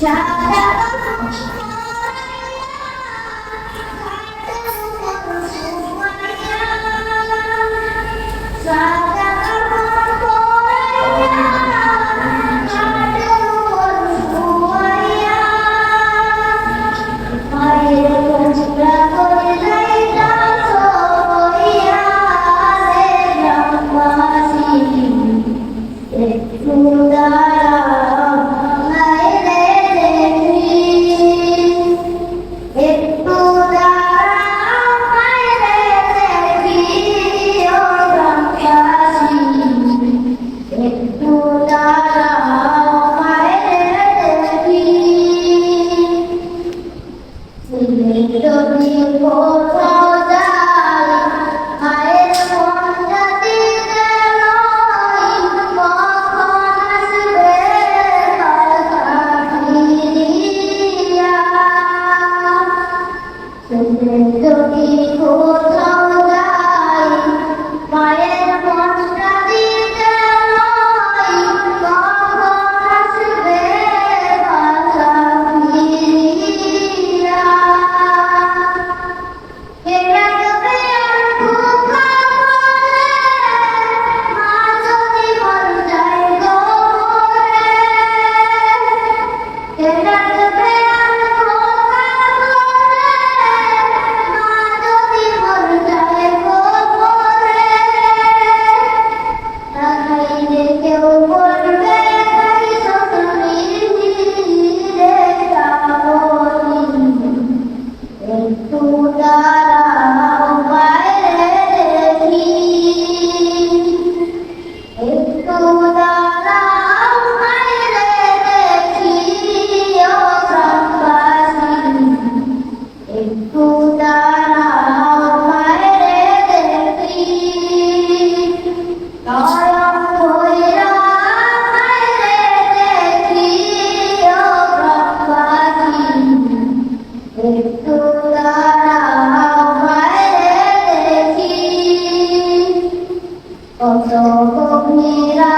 Shout out. Ojo, ojo, ojo, ojo, ojo,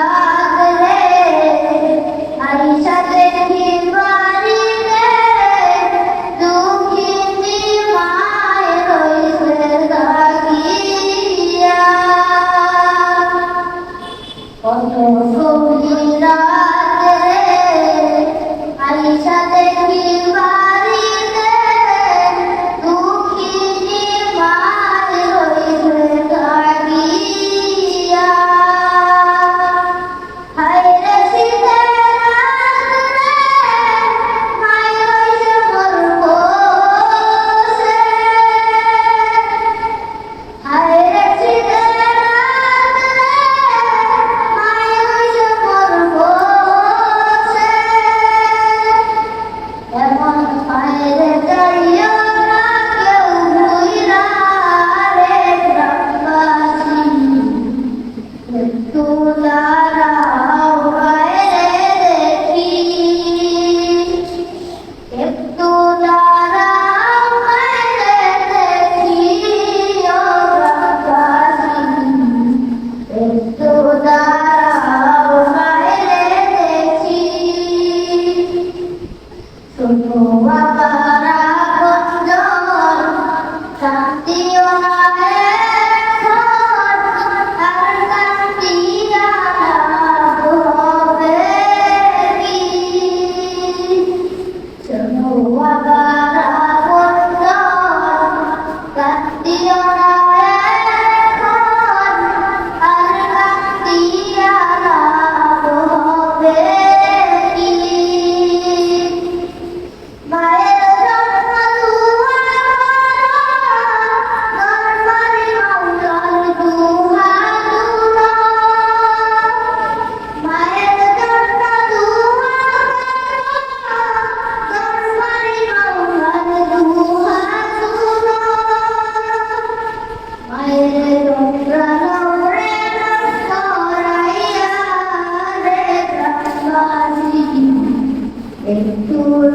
¡Gracias!